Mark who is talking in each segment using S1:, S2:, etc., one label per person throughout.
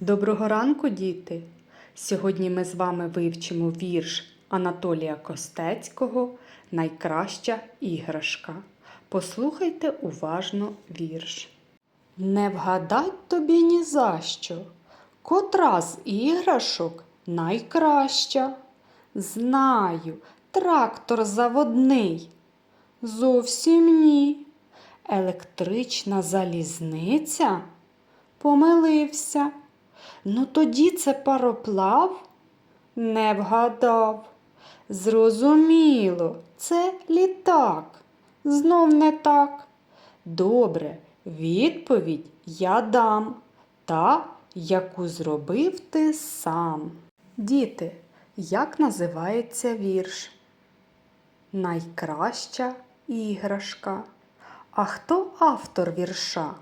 S1: Доброго ранку, діти! Сьогодні ми з вами вивчимо вірш Анатолія Костецького Найкраща іграшка. Послухайте уважно вірш. Не вгадать тобі ні за що, котра з іграшок найкраща. Знаю, трактор заводний. Зовсім ні. Електрична залізниця? Помилився. Ну тоді це пароплав? Не вгадав. Зрозуміло, це літак. Знов не так. Добре, відповідь я дам, та, яку зробив ти сам. Діти, як називається вірш? Найкраща іграшка. А хто автор вірша?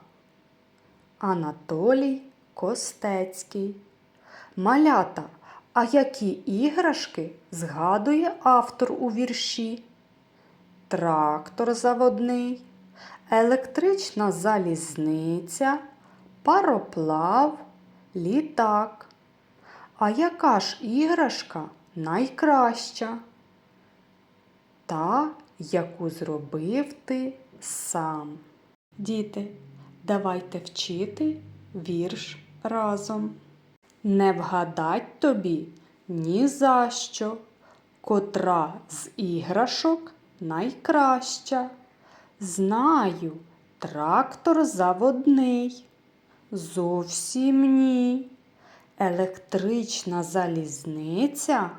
S1: Анатолій Костецький. Малята, а які іграшки згадує автор у вірші? Трактор заводний, електрична залізниця, пароплав, літак. А яка ж іграшка найкраща? Та, яку зробив ти сам. Діти, давайте вчити вірш разом. Не вгадать тобі ні за що, котра з іграшок найкраща. Знаю, трактор заводний. Зовсім ні. Електрична залізниця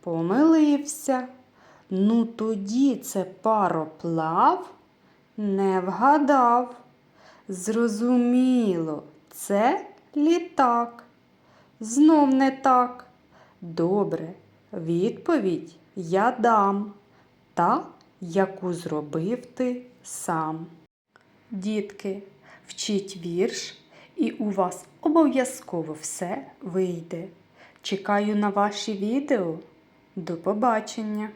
S1: помилився. Ну тоді це пароплав не вгадав. Зрозуміло, це літак. Знов не так. Добре, відповідь я дам, та, яку зробив ти сам. Дітки, вчіть вірш, і у вас обов'язково все вийде. Чекаю на ваші відео. До побачення!